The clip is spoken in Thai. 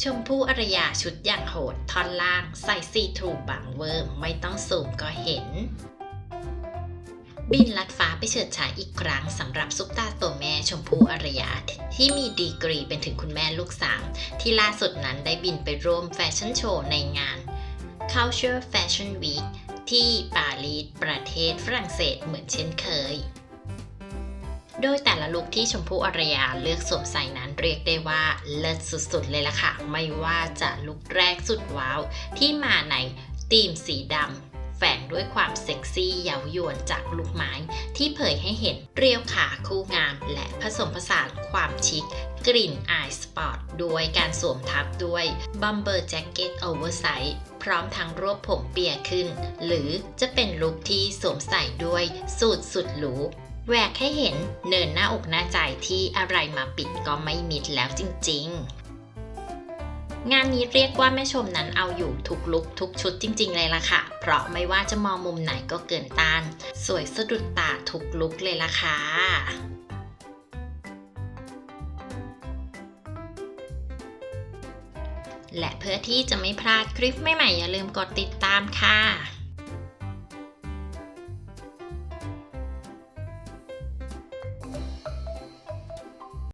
ชมพู่อารยาชุดอย่างโหดท่อนล่างใส่ซีทรูบางเวอร์ไม่ต้องสูมก็เห็น บินลัดฟ้าไปเฉิดฉายอีกครั้งสำหรับซุปตาตัวแม่ชมพู่อารยาที่มีดีกรีเป็นถึงคุณแม่ลูกสามที่ล่าสุดนั้นได้บินไปร่วมแฟชั่นโชว์ในงาน Culture Fashion Week ที่ปารีสประเทศฝรั่งเศสเหมือนเช่นเคย โดยแต่ละลุคที่ชมพู่อารยาเลือกสวมใส่นั้นเรียกได้ว่าเลิศสุดๆเลยล่ะค่ะ ไม่ว่าจะลุคแรกสุดว้าว ที่มาในธีมสีดำแฝงด้วยความเซ็กซี่เย้ายวนจากลูกไม้ที่เผยให้เห็นเรียวขาคู่งาม และผสมผสานความชิค กลิ่นอายสปอร์ตด้วยการสวมทับด้วยบัมเบอร์แจ็คเก็ตโอเวอร์ไซส์พร้อมทั้งรวบผมเปียขึ้น หรือจะเป็นลุคที่สวมใส่ด้วยสูตรสุดหรู แหวกให้เห็นเนินหน้าอกหน้าใจที่อะไรมาปิดก็ไม่มิดแล้วจริง ๆ งานนี้เรียกว่าแม่ชมนั้นเอาอยู่ทุกลุกทุกชุดจริง ๆ เลยล่ะค่ะ เพราะไม่ว่าจะมองมุมไหนก็เกินต้าน สวยสะดุดตาทุกลุกเลยล่ะค่ะและเพื่อที่จะไม่พลาดคลิปใหม่ๆอย่าลืมกดติดตามค่ะ